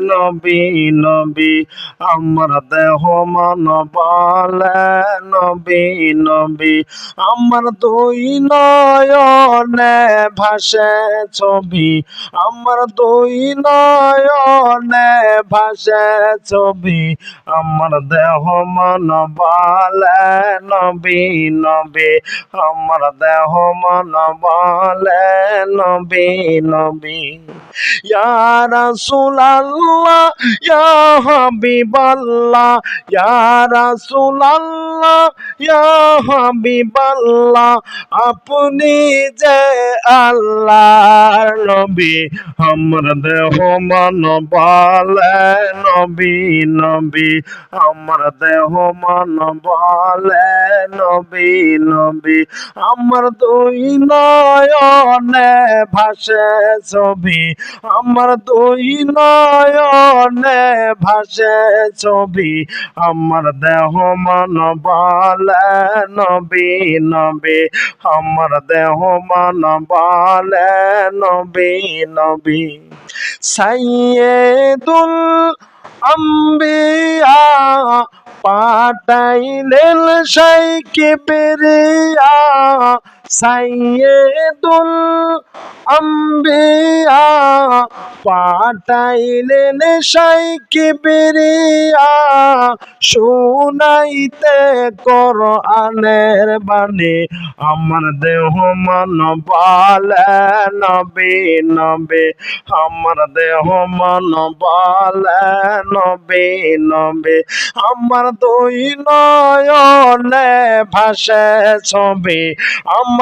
নবী নবী, আমার দেহ মন বলে নবী নবী, আমার দুই নয়নে ভাসে ছবি, আমার দুই নয়নে ভাসে ছবি, আমার দেহ মন বলে নবী নবী, আমার দেহ মন বলে নবী নবী, ইয়া রাসূলুল্লাহ ইয়া হাবিবাল্লাহ, ইয়া ইয়া হাবিবাল্লাহ, আপনি যে আল্লাহর নবী, আমার দেহ বলে নবী নবী, আমার দেহ মন বলে নবী নবী, আমার দুই নয়নে ভাসে ছবি, আমার দুই নয়নে ভাসে ছবি, আমার দেহ মন বলে নবী নবী, আমার দেহ মন বলে নবী নবী। সাইয়েদুল আম্বিয়া পাঠাইলেন সাই কিবরিয়া সাইয়েদুল আম্বিয়া পাঠাইলেন সাই কিবরিয়া, শুনাইতে কোরআনের বাণী। আমার দেহ মন বলে নবী নবী। আমার দেহ মন বলে নবী নবী। আমার দুই নয়নে ভাসে ছবি। আমার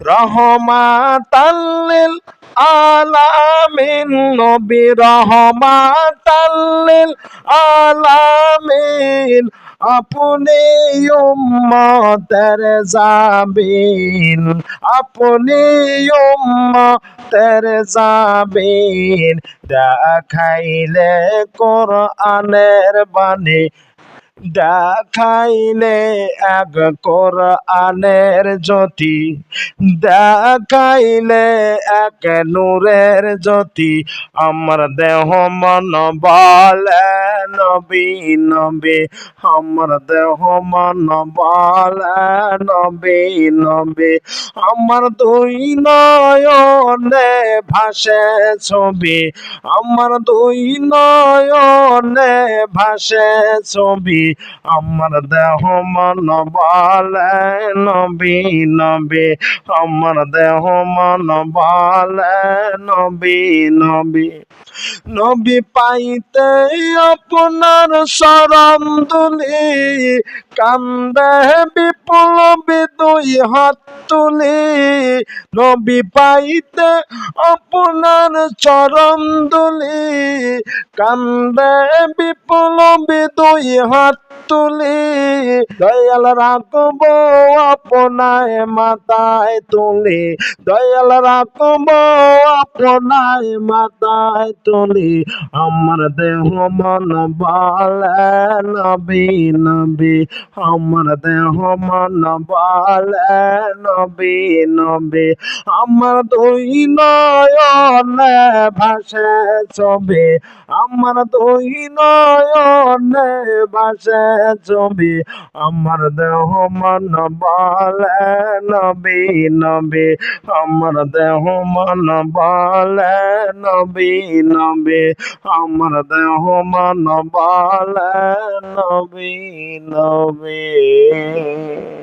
রহমাতাল্লিল আলামিন নবী রহমাতাল্লিল আলামিন আপনি উম্মতের জাবিন আপনি উম্মতের জাবিন। দেখাইলে কোরআনের বাণী দেখাইলে এক কোরআনের জ্যোতি, দেখাইলে এক নূরের জ্যোতি, আমার দেহ মন বলে নবী নবী, আমার দেহ মন বলে নবী নবী, আমার দুই নয়নে ভাসে ছবি, আমার দুই নয়নে ভাসে ছবি আমার দেহ মন বলে নবী নবী। আমার দেহ মন বলে নবী নবী। নবী পাইতে আপনার শরম দুলি কান্দে বিপ্লবী দুই হাত তুলি। নবী পাইতে আপনার চরম দুলি কান্দে বিপ্লবী দুই হাত তুলি, দয়াল রাখব আপনায় মাথায় তুলি। দয়াল রাখব আপনায় মাথায় তুলি। আমার দেহ মন বলে, নবী নবী। আমার দেহ মন বলে, নবী নবী। আমার দুই নয়নে ভাসে ছবি। আমার দুই নয়নে ভাসে ছবি আমার দেহ মন বলে নবী নবী, আমার দেহ মন বলে নবী নবী, আমার দেহ মন বলে নবী নবী।